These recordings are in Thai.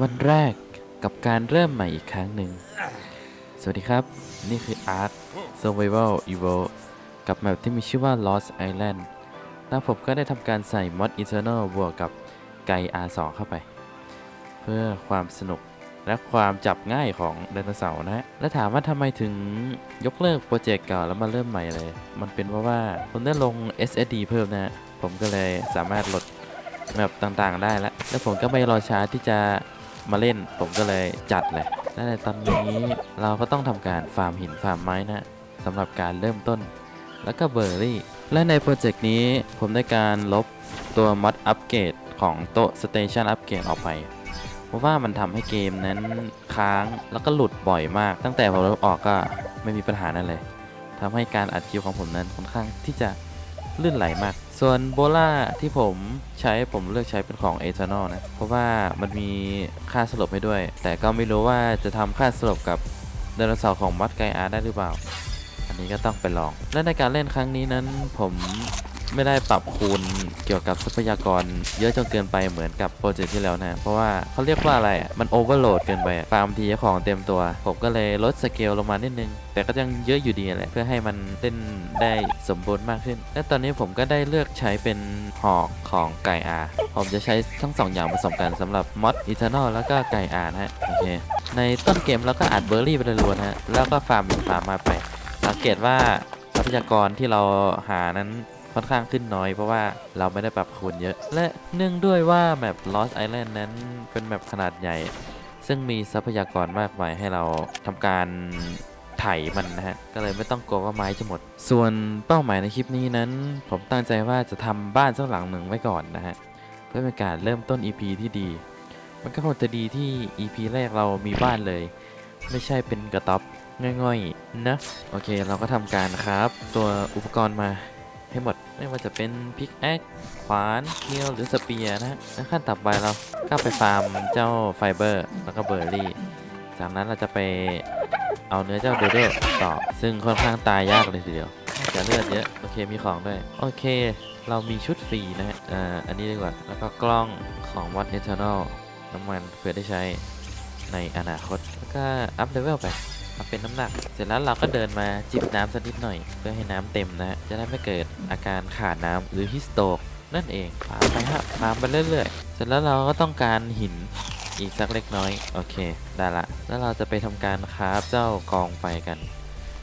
วันแรกกับการเริ่มใหม่อีกครั้งหนึ่ง สวัสดีครับ นี่คือ Art Survival Evo กับแมปที่มีชื่อว่า Lost Island แล้วผมก็ได้ทำการใส่ Mod Eternal บวกกับไก R2 เข้าไป เพื่อความสนุกและความจับง่ายของไดโนเสาร์นะฮะและถามว่าทำไมถึงยกเลิกโปรเจกต์เก่าแล้วมาเริ่มใหม่เลย มันเป็นเพราะว่าผมได้ลง SSD เพิ่มนะฮะผมก็เลยสามารถลด แมปต่างๆได้แล้ว แล้วผมก็ไม่รอช้าที่จะมาเล่น ผมก็เลยจัดเลยและในตอนนี้เราก็ต้องทำการฟาร์มหินฟาร์มไม้นะสำหรับการเริ่มต้น แล้วก็เบอร์รี่ และในโปรเจกต์นี้ผมได้การลบตัวมอดอัปเกรดของโต๊ะสเตชันอัปเกรดออกไปเพราะว่ามันทำให้เกมนั้นค้างแล้วก็หลุดบ่อยมาก ตั้งแต่ผมลบออกก็ไม่มีปัญหานั่นเลยทำให้การอัดคลิปของผมนั้นค่อนข้างที่จะลื่นไหลมาก ส่วนโบล่าที่ผมใช้ผมเลือกใช้เป็นของเอทานอลนะ เพราะว่ามันมีค่าสลบให้ด้วย แต่ก็ไม่รู้ว่าจะทำค่าสลบกับไดโนเสาร์ของมัดไกอาร์ได้หรือเปล่า อันนี้ก็ต้องไปลอง และในการเล่นครั้งนี้นั้นผม ไม่ได้ปรับคูณเกี่ยวกับทรัพยากรเยอะจนเกินไปเหมือนกับโปรเจกต์ที่แล้วนะ เพราะว่าเขาเรียกว่าอะไรอะ มันโอเวอร์โหลดเกินไปฟาร์มทีของเต็มตัว ผมก็เลยลดสเกลลงมานิดนึง แต่ก็ยังเยอะอยู่ดีแหละ เพื่อให้มันเล่นได้สมบูรณ์มากขึ้น และตอนนี้ผมก็ได้เลือกใช้เป็นหอกของไก่อาผมจะใช้ทั้งสองอย่างผสมกันสำหรับมอดอีเทอร์นอลแล้วก็ไก่อานะฮะโอเคในต้นเกมเราก็อัดเบอร์รี่ไปเลยล้วนฮะแล้วก็ฟาร์มฟาร์มมาไป สังเกตว่าทรัพยากรที่เราหานั้น ค่อนข้างขึ้นน้อยเพราะว่าเราไม่ได้ปรับคูณเยอะ และเนื่องด้วยว่าแมป Lost Island นั้นเป็นแมปขนาดใหญ่ ซึ่งมีทรัพยากรมากมายให้เราทำการไถมันนะฮะ ก็เลยไม่ต้องกลัวว่าไม้จะหมด ส่วนเป้าหมายในคลิปนี้นั้น ผมตั้งใจว่าจะทำบ้านสักหลังหนึ่งไว้ก่อนนะฮะ เพื่อเป็นการเริ่มต้น EP ที่ดี มันก็คงจะดีที่ EP แรกเรามีบ้านเลย ไม่ใช่เป็นกระต๊อบง่อยๆนะ โอเคเราก็ทำการครับ ตัวอุปกรณ์มา ไม่ว่าจะเป็นพิกแอคขวานเนียวหรือสเปียร์นะฮะและขั้นต่อไปเราก็ไปฟาร์มเจ้าไฟเบอร์ แล้วก็เบอร์รี่ จากนั้นเราจะไปเอาเนื้อเจ้าโดโดต่อ ซึ่งค่อนข้างตายยากเลยทีเดียวจะเลือดเยอะ โอเคมีของด้วย โอเค เรามีชุดฟรีนะฮะอ่าอันนี้ดีกว่า แล้วก็กล้องของวัดเอเทอร์นอลน้ำมันเพื่อได้ใช้ในอนาคต แล้วก็อัพเลเวลไป มาเป็นน้ำหนัก เสร็จแล้วเราก็เดินมาจิบน้ำสักนิดหน่อย เพื่อให้น้ำเต็มนะจะได้ไม่เกิดอาการขาดน้ำหรือฮิสโตกนั่นเองฟาร์มไปฮะฟาร์มไปเรื่อยๆ เสร็จแล้วเราก็ต้องการหินอีกสักเล็กน้อย โอเค ได้ละ แล้วเราจะไปทำการคราฟเจ้ากองไฟกัน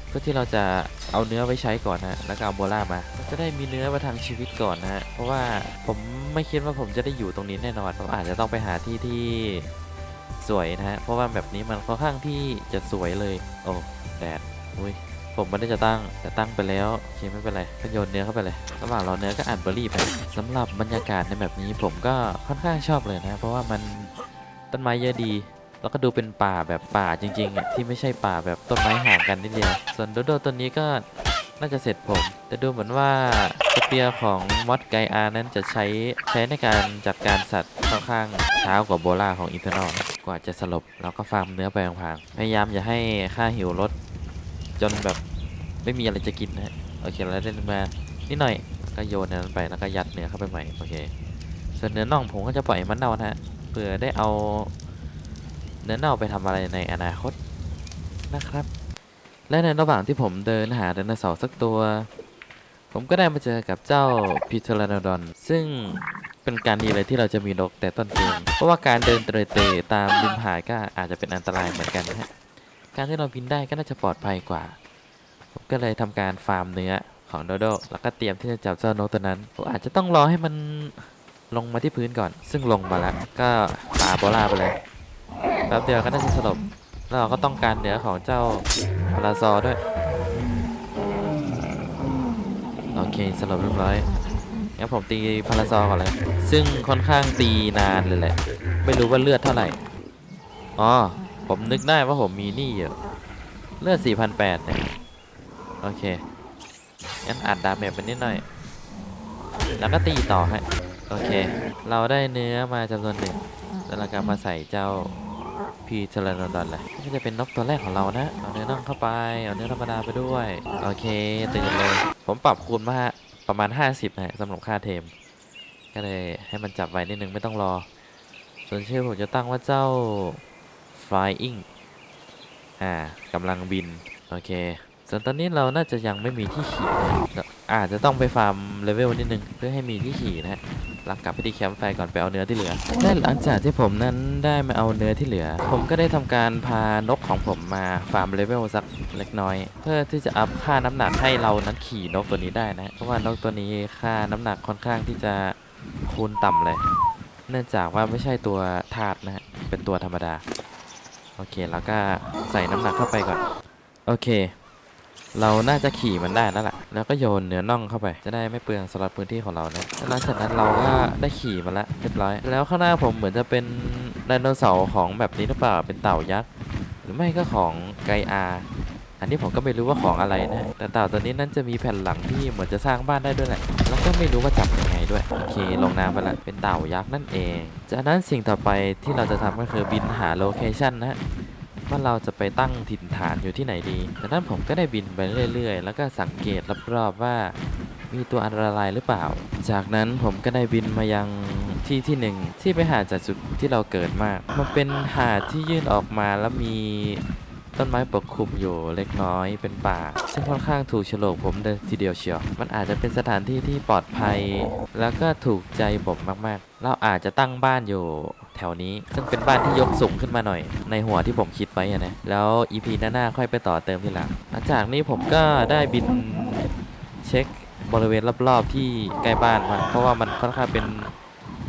เพื่อที่เราจะเอาเนื้อไว้ใช้ก่อนนะแล้วก็เอาโบล่ามาเราจะได้มีเนื้อมาทางชีวิตก่อนนะฮะ เพราะว่าผมไม่คิดว่าผมจะได้อยู่ตรงนี้แน่นอน ผมอาจจะต้องไปหาที่ที่ สวยนะฮะ เพราะว่าแบบนี้มันค่อนข้างที่จะสวยเลย โอ้แดด อุ้ย ผมไม่ได้จะตั้ง แต่ตั้งไปแล้วโอเคไม่เป็นไรก็โยนเนื้อเข้าไปเลย ระหว่างเราเนื้อก็อัดเบอร์รี่ไปสำหรับบรรยากาศในแบบนี้ผมก็ค่อนข้างชอบเลยนะ เพราะว่ามันต้นไม้เยอะดี แล้วก็ดูเป็นป่าแบบป่าจริงๆอะที่ไม่ใช่ป่าแบบต้นไม้ห่างกันนิดเดียว ส่วนโดโดตัวนี้ก็น่าจะเสร็จผม แต่ดูเหมือนว่าสเปียร์ของมอสไกอานั้นจะใช้ใช้ในการจัดการสัตว์ค่อนข้างช้ากว่าโบล่าของอินเทอร์นอล กว่าจะสลบเราก็ฟาร์มเนื้อไปพางๆพยายามอย่าให้ค่าหิวลดจนแบบไม่มีอะไรจะกินนะฮะโอเคแล้วเล่นมานิดหน่อยก็โยนนั้นไปแล้วก็ยัดเนื้อเข้าไปใหม่โอเค ส่วนเนื้อน่องผมก็จะปล่อยมันเน่านะฮะเพื่อได้เอาเนื้อเน่าไปทำอะไรในอนาคตนะครับ และในระหว่างที่ผมเดินหาไดโนเสาร์สักตัว ผมก็ได้มาเจอกับเจ้าพิทรานดอน ซึ่ง เป็นการดีเลยที่เราจะมีนกแต่ต้นเกมเพราะว่าการเดินเตรเตะตามริมหาดก็อาจจะเป็นอันตรายเหมือนกันนะฮะการที่เราบินได้ก็น่าจะปลอดภัยกว่า ผมก็เลยทำการฟาร์มเนื้อของโดโดแล้วก็เตรียมที่จะจับเจ้านกตัวนั้นผมอาจจะต้องรอให้มันลงมาที่พื้นก่อน ซึ่งลงมาแล้วก็ปาโบลาไปเลยแป๊บเดียวก็น่าจะสลบแล้วเราก็ต้องการเนื้อของเจ้าพาราซอด้วยโอเคสลบเรียบร้อย งั้นผมตีพาราซอก่อนเลย ซึ่งค่อนข้างตีนานเลยแหละ ไม่รู้ว่าเลือดเท่าไหร่ อ๋อ ผมนึกได้ว่าผมมีหนี่อยู่ เลือด 4,800เนี่ยโอเค งั้นอัดดาเมจไปนิดหน่อย แล้วก็ตีต่อให้โอเค เราได้เนื้อมาจำนวนหนึ่ง แล้วเราก็มาใส่เจ้าพีเทเลนดอนเลยนี่ก็จะเป็นนกตัวแรกของเรานะ เอาเนื้อน่องเข้าไป เอาเนื้อธรรมดาไปด้วย โอเค ตื่นเลย ผมปรับคูณมา ประมาณ 50นะฮะสำหรับค่าเทม ก็เลยให้มันจับไว้นิดนึงไม่ต้องรอสส่วนชื่อผมจะตั้งว่าเจ้า flying อ่ากำลังบิน โอเค ส่วนตอนนี้เราน่าจะยังไม่มีที่ขี่นะอาจจะต้องไปฟาร์มเลเวลนิดนึงเพื่อให้มีที่ขี่นะ ฮะลักกลับไปที่แคมป์ไฟก่อนไปเอาเนื้อที่เหลือ และหลังจากที่ผมนั้นได้มาเอาเนื้อที่เหลือ ผมก็ได้ทำการพานกของผมมาฟาร์มเลเวลสักเล็กน้อย เพื่อที่จะอัพค่าน้ำหนักให้เรานั้นขี่นกตัวนี้ได้นะ เพราะว่านกตัวนี้ค่าน้ำหนักค่อนข้างที่จะคูณต่ำเลย เนื่องจากว่าไม่ใช่ตัวธาตุนะฮะเป็นตัวธรรมดา โอเค แล้วก็ใส่น้ำหนักเข้าไปก่อน โอเค เราน่าจะขี่มันได้แล้วล่ะแล้วก็โยนเนื้อน่องเข้าไป จะได้ไม่เปลืองสำหรับพื้นที่ของเรานะหลังจากนั้นเราก็ได้ขี่มันแล้วเรียบร้อย แล้วข้างหน้าผมเหมือนจะเป็นไดโนเสาร์ของแบบนี้หรือเปล่า เป็นเต่ายักษ์ หรือไม่ก็ของไกอาอันนี้ผมก็ไม่รู้ว่าของอะไรนะ แต่เต่าตัวนี้นั้นจะมีแผ่นหลังที่เหมือนจะสร้างบ้านได้ด้วยแหละ แล้วก็ไม่รู้ว่าจับยังไงด้วย โอเค ลงน้ำไปละเป็นเต่ายักษ์นั่นเอง จากนั้นสิ่งต่อไปที่เราจะทำก็คือบินหาโลเคชันนะ ว่าเราจะไปตั้งถิ่นฐานอยู่ที่ไหนดีจากนั้นผมก็ได้บินไปเรื่อยๆ แล้วก็สังเกตรอบๆว่ามีตัวอันตรายหรือเปล่า จากนั้นผมก็ได้บินมายังที่ที่หนึ่งที่ไปหาจากจุดที่เราเกิดมาก มันเป็นหาดที่ยื่นออกมาแล้วมี ต้นไม้ปกคลุมอยู่เล็กน้อยเป็นป่า ซึ่งค่อนข้างถูกโฉลกผมเลยทีเดียวเชียว มันอาจจะเป็นสถานที่ที่ปลอดภัย แล้วก็ถูกใจผมมากๆ เราอาจจะตั้งบ้านอยู่แถวนี้ ซึ่งเป็นบ้านที่ยกสูงขึ้นมาหน่อย ในหัวที่ผมคิดไว้นะ แล้วอีพีหน้าๆค่อยไปต่อเติมทีหลังหลังจากนี้ผมก็ได้บินเช็คบริเวณรอบๆที่ใกล้บ้านมาเพราะว่ามันค่อนข้างเป็น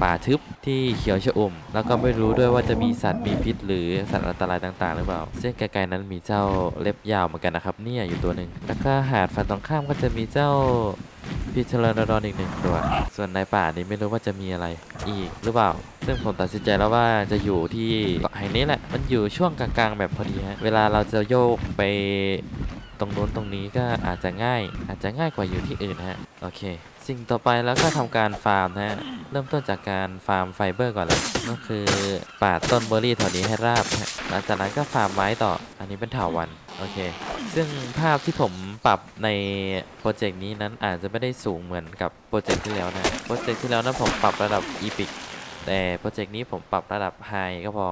ป่าทึบ ที่เขียวชอุ่ม แล้วก็ไม่รู้ด้วยว่าจะมีสัตว์มีพิษ หรือสัตว์อันตรายต่างๆ หรือเปล่าซึ่งไกลๆนั้นมีเจ้าเล็บยาวเหมือนกันนะครับเนี่ยอยู่ตัวหนึ่งแล้วก็หาดฝั่งตรงข้ามก็จะมีเจ้าพิชลาดอนอีกหนึ่งตัว ส่วนในป่านี้ไม่รู้ว่าจะมีอะไรอีกหรือเปล่า ซึ่งผมตัดสินใจแล้วว่าจะอยู่ที่เกาะแห่งนี้แหละ มันอยู่ช่วงกลางๆแบบพอดีฮะ เวลาเราจะโยกไป ตรงโน้นตรงนี้ก็อาจจะง่าย อาจจะง่ายกว่าอยู่ที่อื่นฮะโอเค สิ่งต่อไปแล้วก็ทำการฟาร์มนะฮะเริ่มต้นจากการฟาร์มไฟเบอร์ก่อนเลยก็คือปาดต้นเบอร์รี่แถวนี้ให้ราบฮะหลังจากนั้นก็ฟาร์มไม้ต่ออันนี้เป็นถาวันโอเค ซึ่งภาพที่ผมปรับในโปรเจกต์นี้นั้นอาจจะไม่ได้สูงเหมือนกับโปรเจกต์ที่แล้วนะโปรเจกต์ที่แล้วนั้นผมปรับระดับ Epic แต่โปรเจกต์นี้ผมปรับระดับ High ก็พอ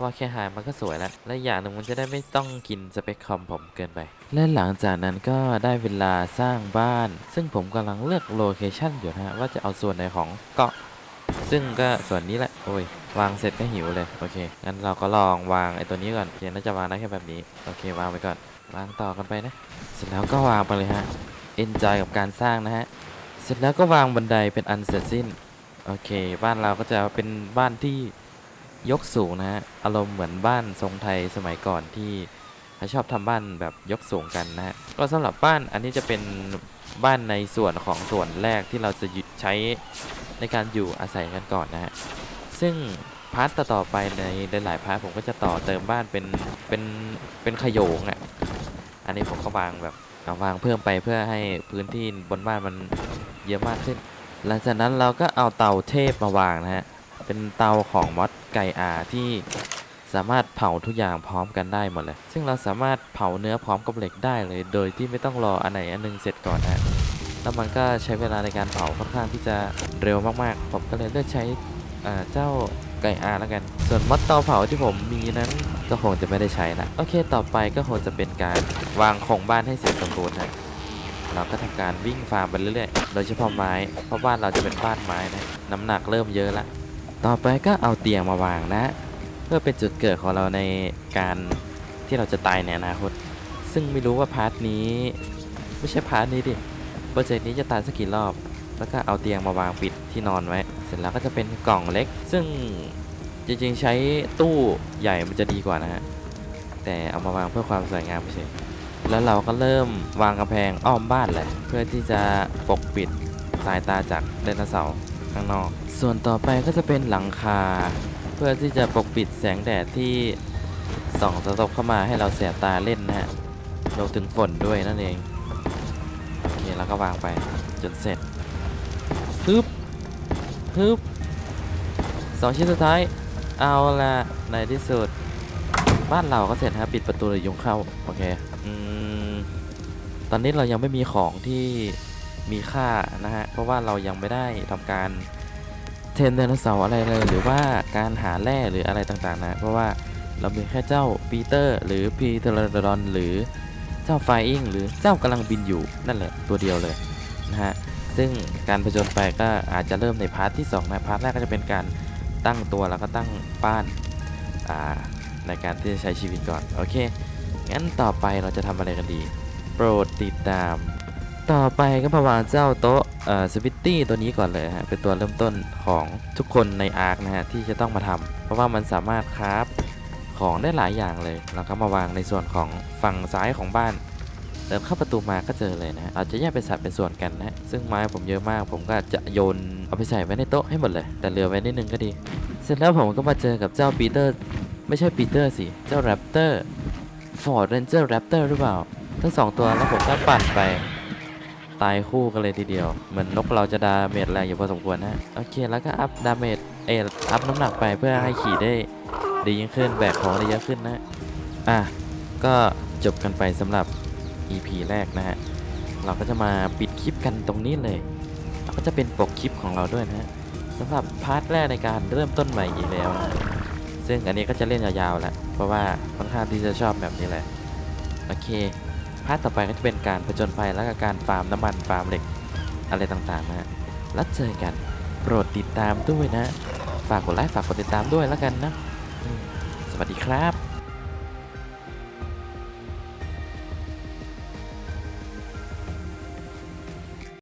ราะว่าแค่ High มันก็สวยแล้ว และอย่างหนึ่งมันจะได้ไม่ต้องกินสเปคคอมผมเกินไป และหลังจากนั้นก็ได้เวลาสร้างบ้าน ซึ่งผมกำลังเลือกโลเคชันอยู่นะฮะว่าจะเอาส่วนไหนของเกาะ ซึ่งก็ส่วนนี้แหละ โอ้ยวางเสร็จก็หิวเลย โอเค งั้นเราก็ลองวางไอ้ตัวนี้ก่อนเดี๋ยวน่าจะวางได้แค่แบบนี้ โอเควางไปก่อน วางต่อกันไปนะ เสร็จแล้วก็วางไปเลยฮะ enjoy กับการสร้างนะฮะ เสร็จแล้วก็วางบันไดเป็นอันเสร็จสิ้น โอเค บ้านเราก็จะเป็นบ้านที่ ยกสูงนะฮะอารมณ์เหมือนบ้านทรงไทยสมัยก่อนที่เขาชอบทำบ้านแบบยกสูงกันนะฮะก็สำหรับบ้านอันนี้จะเป็นบ้านในส่วนของส่วนแรกที่เราจะใช้ในการอยู่อาศัยกันก่อนนะฮะซึ่งพาร์ทต่อไปในหลายๆพาร์ทผมก็จะต่อเติมบ้านเป็นเป็นเป็นขโยงอะ่ะอันนี้ผมก็วางแบบเอาวางเพิ่มไปเพื่อให้พื้นที่บนบ้านมันเยอะมากขึ้น หลังจากนั้นเราก็เอาเตาเทพมาวางนะฮะ เป็นเตาของมอสไก่อาที่สามารถเผาทุกอย่างพร้อมกันได้หมดเลย ซึ่งเราสามารถเผาเนื้อพร้อมกับเหล็กได้เลย โดยที่ไม่ต้องรออันไหนอันหนึงเสร็จก่อนนะแล้วมันก็ใช้เวลาในการเผาค่อนข้างที่จะเร็วมากๆ ผมก็เลยเลือกใช้เจ้าไก่อาแล้วกัน ส่วนมอดเตาเผาที่ผมมีนั้นก็คงจะไม่ได้ใช้ละโอเค ต่อไปก็คงจะเป็นการวางโครงบ้านให้เสร็จสมบูรณ์นะเราก็ทำการวิ่งฟาร์มไปเรื่อยๆ โดยเฉพาะไม้ เพราะบ้านเราจะเป็นบ้านไม้นะ น้ำหนักเริ่มเยอะละ ต่อไปก็เอาเตียงมาวางนะ เพื่อเป็นจุดเกิดของเราในการที่เราจะตายในอนาคต ซึ่งไม่รู้ว่าพาร์ทนี้ ไม่ใช่พาร์ทนี้ดิโปรเจกต์นี้จะตายสักกี่รอบ แล้วก็เอาเตียงมาวางปิดที่นอนไว้ เสร็จแล้วก็จะเป็นกล่องเล็ก ซึ่งจริงๆใช้ตู้ใหญ่มันจะดีกว่านะฮะ แต่เอามาวางเพื่อความสวยงามเฉยแล้วเราก็เริ่มวางกำแพงอ้อมบ้านแหละ เพื่อที่จะปกปิดสายตาจากไดโนเสาร์ ข้างนอก ส่วนต่อไปก็จะเป็นหลังคา เพื่อที่จะปกปิดแสงแดดที่ส่องสะท้อนเข้ามาให้เราแสบตาเล่นนะฮะรวมถึงฝนด้วยนั่นเองโอเคแล้วก็วางไปจนเสร็จฮึบฮึบสองชิ้นสุดท้าย เอาละในที่สุด บ้านเราก็เสร็จครับปิดประตูเลยยุงเข้า โอเค อืม ตอนนี้เรายังไม่มีของที่ มีค่านะฮะ เพราะว่าเรายังไม่ได้ทำการเทรนไดโนเสาร์อะไรเลย หรือว่าการหาแร่หรืออะไรต่างๆนะ เพราะว่าเรามีแค่เจ้าปีเตอร์ หรือพีเทอร์ดอนหรือเจ้าไฟอิงหรือเจ้ากำลังบินอยู่นั่นแหละตัวเดียวเลยนะฮะ ซึ่งการผจญไปก็อาจจะเริ่มในพาร์ทที่สองนะพาร์ทแรกก็จะเป็นการตั้งตัวแล้วก็ตั้งบ้านในการที่จะใช้ชีวิตก่อน โอเค งั้นต่อไปเราจะทำอะไรกันดี โปรดติดตาม ต่อไปก็ประมาณเจ้าโต๊ะเอ่อสวิตตี้ตัวนี้ก่อนเลยฮะเป็นตัวเริ่มต้นของทุกคนในอาร์คนะฮะที่จะต้องมาทำเพราะว่ามันสามารถคราฟของได้หลายอย่างเลยแล้วก็มาวางในส่วนของฝั่งซ้ายของบ้านเดินเข้าประตูมาก็เจอเลยนะฮะอาจจะแยกเป็นสัดเป็นส่วนกันนะฮะซึ่งไม้ผมเยอะมาก ผมก็จะโยนเอาไปใส่ไว้ในโต๊ะให้หมดเลย แต่เหลือไว้นิดนึงก็ดี เสร็จแล้วผมก็มาเจอกับเจ้าปีเตอร์ ไม่ใช่ปีเตอร์สิ เจ้าแรปเตอร์ฟอร์ดเรนเจอร์แรปเตอร์หรือเปล่า ทั้งสองตัวแล้วผมก็ปั่นไป ตายคู่กันเลยทีเดียว เหมือนนกเราจะดาเมจแรงอยู่พอสมควรนะ โอเค แล้วก็อัพดาเมจเอออัพน้ำหนักไปเพื่อให้ขี่ได้ดียิ่งขึ้น แบกของได้เยอะขึ้นนะ อะ ก็จบกันไปสำหรับ EP แรกนะฮะ เราก็จะมาปิดคลิปกันตรงนี้เลยแล้วก็จะเป็นปกคลิปของเราด้วยนะฮะสำหรับพาร์ทแรกในการเริ่มต้นใหม่อีกแล้วนะซึ่งอันนี้ก็จะเล่นยาวๆแหละ เพราะว่าค่อนข้างที่จะชอบแบบนี้แหละ โอเค พาร์ทต่อไปก็จะเป็นการผจญภัยและกการฟาร์มน้ำมันฟาร์มเหล็กอะไรต่างๆนะฮะแล้วเจอกันโปรดติดตามด้วยนะ ฝากกดไลค์ฝากกดติดตามด้วยแล้วกันนะ สวัสดีครับ